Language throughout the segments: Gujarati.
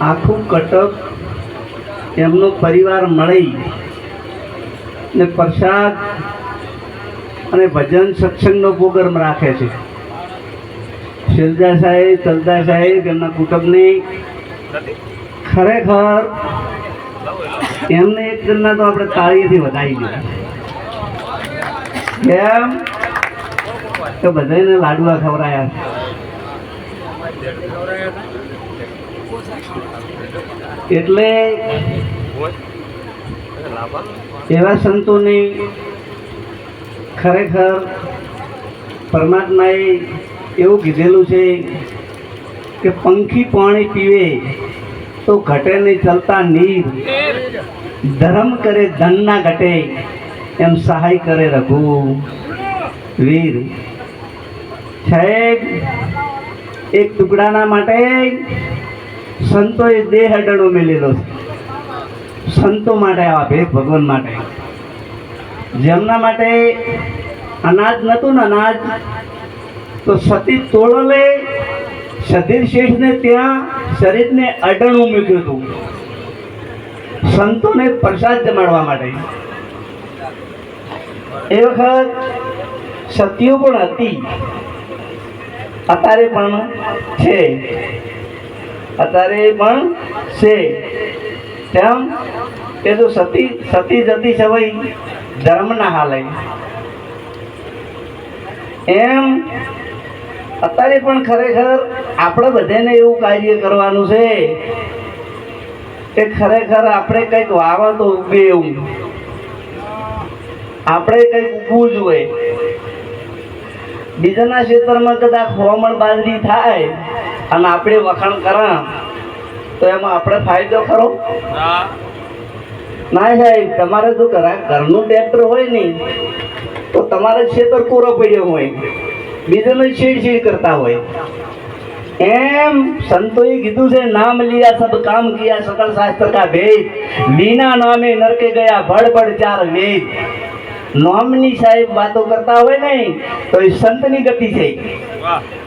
આખું કટક એમનો પરિવાર મળી ને પ્રસાદ અને ભજન સત્સંગનો પ્રોગ્રામ રાખે છે. શિરજા સાહેબ, તલદા સાહેબ એમના કુટુંબની ખરેખર એમને એક જણના તો આપણે તાળીથી વધાવી દીધા. કેમ? તો બધાને લાડવા ખવડાયા. એટલે એવા સંતોની ખરેખર પરમાત્માએ એવું કીધેલું છે કે પંખી પાણી પીવે તો ઘટે નહીં ચલતા નીર. ધર્મ કરે ધન ના ઘટે, એમ સહાય કરે રઘુ વીર. સાહેબ, એક ટુકડાના માટે સંતોએ દેહ અડડો મેલેલો છે. સંતો માટે આવા ભેદ ભગવાન માટે. જેમના માટે અનાજ નહોતું ને અનાજ, તો સતી તોળલે, સધીર શેઠને ત્યાં શરીરને અડણું મૂક્યું હતું. સંતોને પ્રસાદ જમાડવા માટે. એ વખત સતીઓ પણ હતી. અત્યારે પણ છે. અત્યારે પણ છે. તેમ કે જો સતી સતી જતી સવઈ ધર્મ ના હાલે. એમ અત્યારે પણ ખરેખર આપણે બધાને એવું કાર્ય કરવાનું છે કે ખરેખર આપણે કંઈક વાવા તો ઉગે એવું. આપણે કંઈક ઉગવું જોઈએ બીજાના ક્ષેત્રમાં કદાચ હવામાન બાજરી થાય અને આપણે વખાણ કરા તો એમાં આપણે ફાયદો ખરો? ના સાહેબ તમારે જો કરા ઘરનું ટ્રેક્ટર હોય ને તો તમારે ક્ષેત્ર પૂરો પડ્યો હોય. બીજાનો છીડછીડ કરતા હોય. એમ સંતોએ કીધું છે નામ લિયા સબ કામ કિયા સકલ શાસ્ત્ર કા ભેદ. બીના નામે નરકે ગયા ભડ ભડ ચાર વેદ. નોમની સાહેબ વાતો કરતા હોય ને તો એ સંતની ગતિ છે.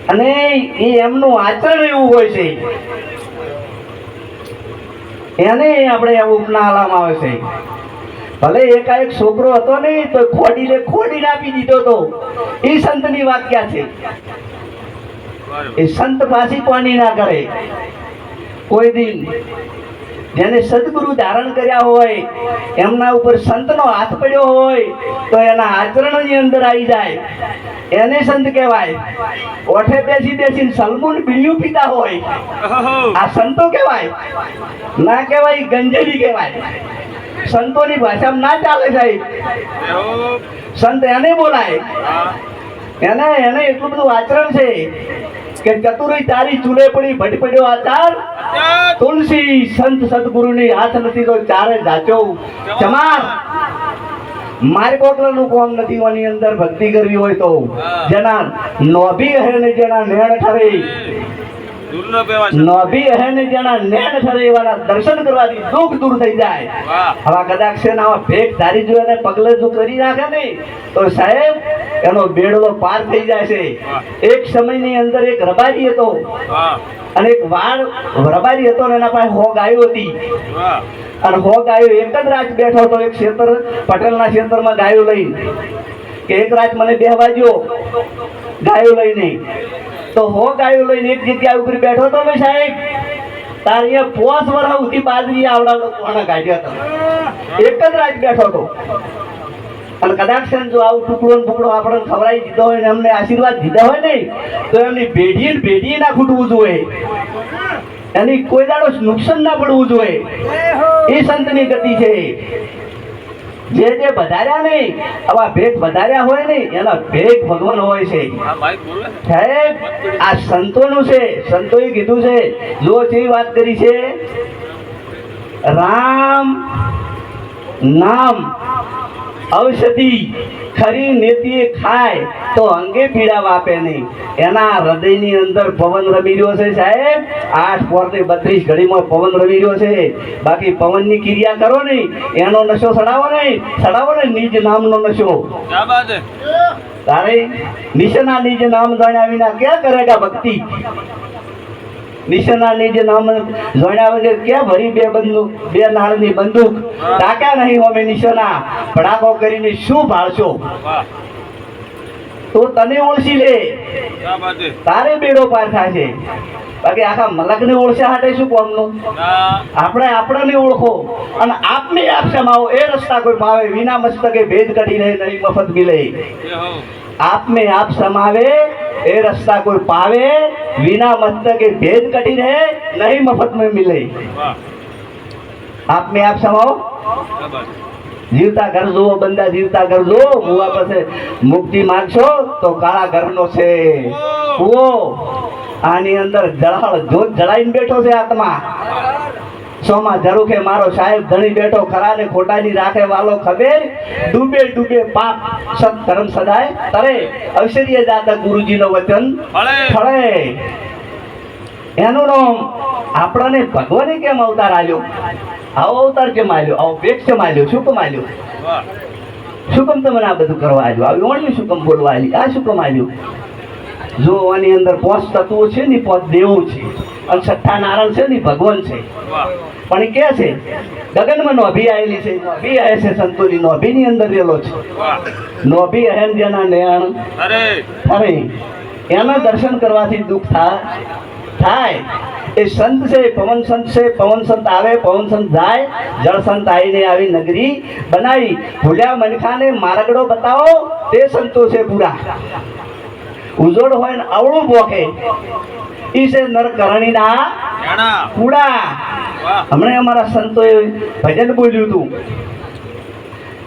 અને એ એમનું આચરણ એવું હોય છે. એને આપણે ઉપનાળામાં આવે છે. ભલે એકાએક છોકરો હતો ને તો ખોડીને ખોડીને આપી દીધો તો એ સંતની ક્યાં છે? એ સંત પાછી પાણી ના કરે. કોઈ દિન જેને સદગુરુ ધારણ કર્યા હોય એમના ઉપર સંતનો હાથ પડ્યો હોય તો એના આચરણની અંદર આવી જાય. એને સંત કહેવાય. ઓઠે બેસી બેસીને સલમુન બીડિયું પીતા હોય. આ સંતો કહેવાય. ના કહેવાય ગંજેલી કહેવાય. સંતોની ભાષામાં ના ચાલે સાહેબ. સંત એને બોલાય. એને એને એટલું બધું આચરણ છે. કે ચતુરી તારી ચૂલે પડી ભટ પડ્યો આચાર તુલસી સંત સદગુરુની હાથ નથી તો ચારે જાચો. ચમાર મારે કોકલાનું કોમ નથી એની અંદર ભક્તિ કરવી હોય તો. જેના નોભી હે ને જેના નેણ ઠરે. નોભી હે ને જેના નેણ ઠરે એવાના દર્શન કરવાથી દુઃખ દૂર થઈ જાય. હવે કદાચ છે ને આવા ભેગ ધારી જો એને પગલે જો કરી નાખે ને તો સાહેબ એનો બેડલો પાર થઈ જાય છે. એક સમયની અંદર એક રબારી હતો. અને એક વાળ રબારી હતો ને એના પાસે હો ગાયો હતી. અને હો ગાયો એક જ રાત બેઠો હતો એક ક્ષેત્ર પટેલના ક્ષેત્રમાં ગાયો લઈ કે એક રાત મને બેહવા ગયો ગાયો લઈને. તો હો ગાયો લઈને એક જગ્યા ઉપર બેઠો તો ને સાહેબ, તાર પોસ વરા સુધી બાજરી આવડા લોકોને કાઢ્યો હતો. એક જ રાત બેઠો હતો. અને કદાચ જો આવું ટુકડો ને ટુકડો આપણે ખવડાવી દીધો હોય ને અમને આશીર્વાદ દીધા હોય ને, તો એમની ને પેઢી ના ખૂટવું જોઈએ. એની કોઈ દાડો નુકસાન ના પડવું જોઈએ. એ સંતની ગતિ છે. જે જે વધાર્યા નહીં આવા ભેગ વધાર્યા હોય ને એના ભેગ ભગવાન હોય છે. સાહેબ આ સંતોનું છે સંતોએ કીધું છે જો જે વાત કરી છે? રામ નામ ઔષધિ ખરી નેતીએ ખાય તો અંગે પીડા વાપે નહીં. એના હૃદયની અંદર પવન રમી રહ્યો છે સાહેબ. આઠ પોર ને બત્રીસ ઘડીમાં પવન રમી રહ્યો છે. બાકી પવનની ક્રિયા કરો નહીં. એનો નશો સડાવો નહીં. સડાવો ને નિજ નામનો નશો. તારે નિશના નિજ નામ જાણ્યા વિના ક્યાં કરેગા ભક્તિ? નિશના જે નામ જોણ્યા વગર ક્યાં ભરી બે બંદૂક બે નાળની બંદૂક? તાક્યા નહીં અમે નિશના. પડાકો કરીને શું ભાળશો? તો તને ઓળખી લે તારે બેડો પાર થશે. બાકી આખા મલકને ઓળખ્યા હાટે શું કોમનું? આપણે આપણને ઓળખો. અને આપને આપ સમાવો. એ રસ્તા કોઈ પાવે વિના મસ્તકે ભેદ કરી રહે નહીં મફત મિલે. આપને આપ સમાવે એ રસ્તા કોઈ પાવે વિના મસ્તકે ભેદ કરી રહે નહીં મફત મે મિલે આપને આપ સમાવો? જીવતા ઘર જુઓ બંદા જીવતા ઘર જુઓ. મુવા પાસે મુક્તિ માંગશો તો કાળા ઘરનો છે. કુવો આની અંદર જળાળ જોત જળાઈને બેઠો છે આત્મા. સોમાં જરૂર કે મારો સાહેબ ધણી બેઠો ખરા ને ખોટાની રાખે વાલો ખબેર. ડૂબે ડૂબે પાપ સત ધર્મ સદાય તરે. અવસરીય ગુરુજી ગુરુજીનો વચન ફળે. ફળે. એનું નામ આપણને ભગવાને કેમ અવતાર આવ્યો આવો અવતાર કેમ આવ્યો આવો વેગ કેમ આલ્યો શું કેમ આવ્યો શું કેમ તમને આ બધું કરવા આવ્યું આવ્યું ઓણ્યું શું કેમ બોલવા આવ્યું આ શું કેમ આવ્યું જો આની અંદર પાંચ તત્વો છે ને પાંચ દેવો છે. અને છઠ્ઠા નારાયણ છે ને ભગવાન છે. પણ એ કે છે? ગગનમાં નોભી આવેલી છે. નોભી આવે છે સંતોની. નોભીની અંદર રહેલો છે. નોભી અહેન જેના નેણ. અરે! એના દર્શન કરવાથી દુઃખ થાય થાય. એ સંત છે, પવન સંત છે, પવન સંત આવે, પવન સંત જાય, જળ સંત આવીને આવી નગરી બનાવી. ભૂલ્યા મનખાને મારગડો બતાવો, તે સંતો છે પૂરા. ઉજોડ હોય ને અવળું પોકે ઈ છે નર કરણીના જાણા કુડા વાહ હમણાં અમારા સંતોએ ભજન બોલ્યું હતું.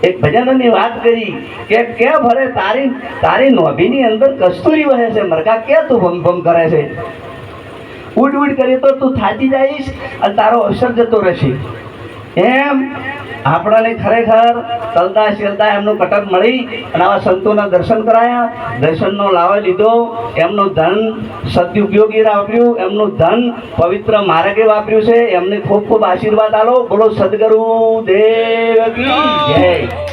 એક ભજનની વાત કરી કે કે ભરે તારી તારી નોભીની અંદર કસ્તુરી વહે છે, મરઘા, કે તું ભમ ભમ કરે છે? ઉડ ઉડ કરી તો તું થાકી જઈશ અને તારો અવસર જતો રહેશે. એમ આપણાને ખરેખર ચલતા શેલતા એમનું કટક મળી અને આવા સંતોના દર્શન કરાયા. દર્શનનો લાવો લીધો. એમનું ધન સદુપયોગી વાપર્યું. એમનું ધન પવિત્ર માર્ગે વાપર્યું છે. એમને ખૂબ ખૂબ આશીર્વાદ આલો. બોલો, સદગુરુ દેવ જય.